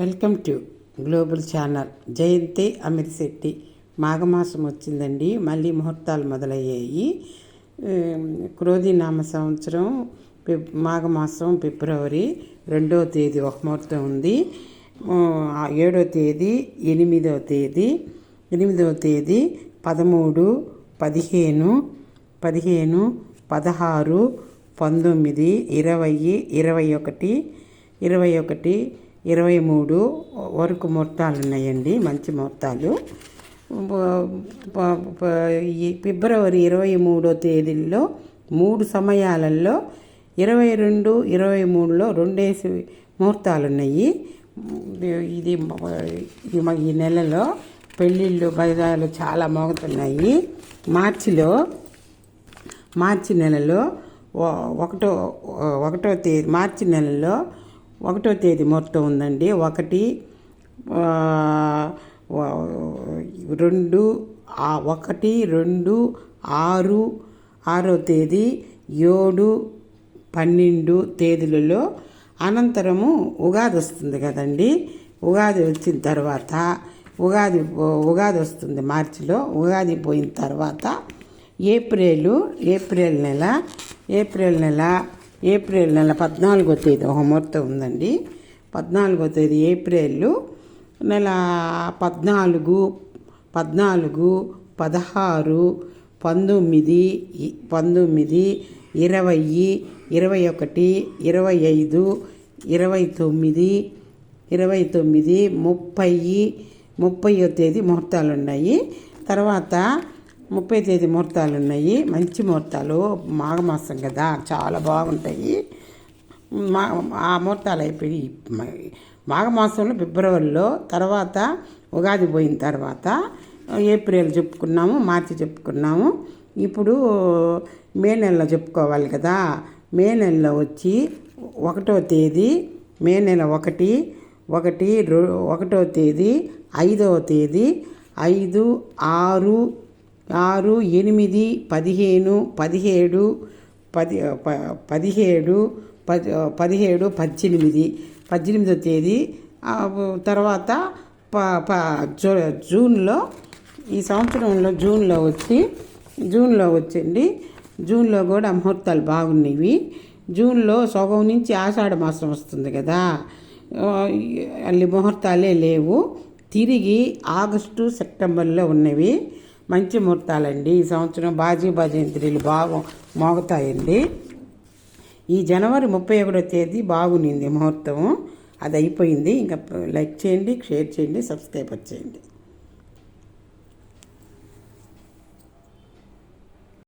Welcome to global channel. Jayanthi Amirisetti మాఘమాసం వచ్చిందండి. మళ్ళీ ముహూర్తాలు మొదలయ్యాయి. క్రోధినామ క్రోధి నామ సంవత్సరం మాఘమాసం ఫిబ్రవరి రెండవ తేదీ ఒక ముహూర్తం ఉంది. ఏడవ ఏడో తేదీ ఎనిమిదవ తేదీ ఎనిమిదవ తేదీ పదమూడు పదిహేను పదిహేను పదహారు పంతొమ్మిది ఇరవై ఇరవై ఒకటి ఇరవై ఒకటి ఇరవై మూడు వరకు ముహూర్తాలు ఉన్నాయండి మంచి ముహూర్తాలు. ఫిబ్రవరి ఇరవై మూడో తేదీల్లో మూడు సమయాలలో ఇరవై రెండు ఇరవై మూడులో రెండేసి ముహూర్తాలు ఉన్నాయి. ఇది ఈ నెలలో పెళ్ళిళ్ళు బయదాలు చాలా మోగుతున్నాయి. మార్చిలో మార్చి నెలలో ఒకటో ఒకటో తేదీ మార్చి నెలలో ఒకటో తేదీ ముహూర్తం ఉందండి. ఒకటి రెండు ఒకటి రెండు ఆరు ఆరో తేదీ ఏడు పన్నెండు తేదీలలో అనంతరము ఉగాది వస్తుంది కదండి. ఉగాది వచ్చిన తర్వాత ఉగాది ఉగాది వస్తుంది మార్చిలో ఉగాది పోయిన తర్వాత ఏప్రిల్ ఏప్రిల్ నెల ఏప్రిల్ నెల ఏప్రిల్ నెల పద్నాలుగో తేదీ ఒక ముహూర్తం ఉందండి. పద్నాలుగో తేదీ ఏప్రిల్ నెల పద్నాలుగు పద్నాలుగు పదహారు పంతొమ్మిది పంతొమ్మిది ఇరవై ఇరవై ఒకటి ఇరవై ఐదు ఇరవై తొమ్మిది ఇరవై తొమ్మిది ముప్పై ముప్పయో తేదీ ముహూర్తాలు ఉన్నాయి తర్వాత ముప్పై తేదీ ముహూర్తాలు ఉన్నాయి. మంచి ముహూర్తాలు. మాఘమాసం కదా. చాలా బాగుంటాయి. మా ఆ ముహూర్తాలు అయిపోయి మాఘమాసంలో ఫిబ్రవరిలో తర్వాత ఉగాది పోయిన తర్వాత ఏప్రిల్ చెప్పుకున్నాము మార్చి చెప్పుకున్నాము. ఇప్పుడు మే నెలలో చెప్పుకోవాలి కదా. మే నెలలో వచ్చి ఒకటో తేదీ మే నెల ఒకటి ఒకటి రో- ఒకటో తేదీ ఐదవ తేదీ ఐదు ఆరు ఆరు ఎనిమిది పదిహేను పదిహేడు పది పదిహేడు పది పదిహేడు పద్దెనిమిది. పద్దెనిమిదో తేదీ. తర్వాత ప ప జూ జూన్లో ఈ సంవత్సరంలో జూన్లో వచ్చి జూన్లో వచ్చింది జూన్లో కూడా ముహూర్తాలు బాగున్నవి. జూన్లో సగం నుంచి ఆషాఢ మాసం వస్తుంది కదా. అల్లి ముహూర్తాలే లేవు. తిరిగి ఆగస్టు సెప్టెంబర్లో ఉన్నవి. మంచి ముహూర్తాలండి. ఈ సంవత్సరం బాజీ భజంత్రీలు బాగా మోగుతాయండి. ఈ జనవరి ముప్పై ఒకటో తేదీ బాగునింది ముహూర్తం అది అయిపోయింది. ఇంకా లైక్ చేయండి షేర్ చేయండి సబ్స్క్రైబ్ చేయండి.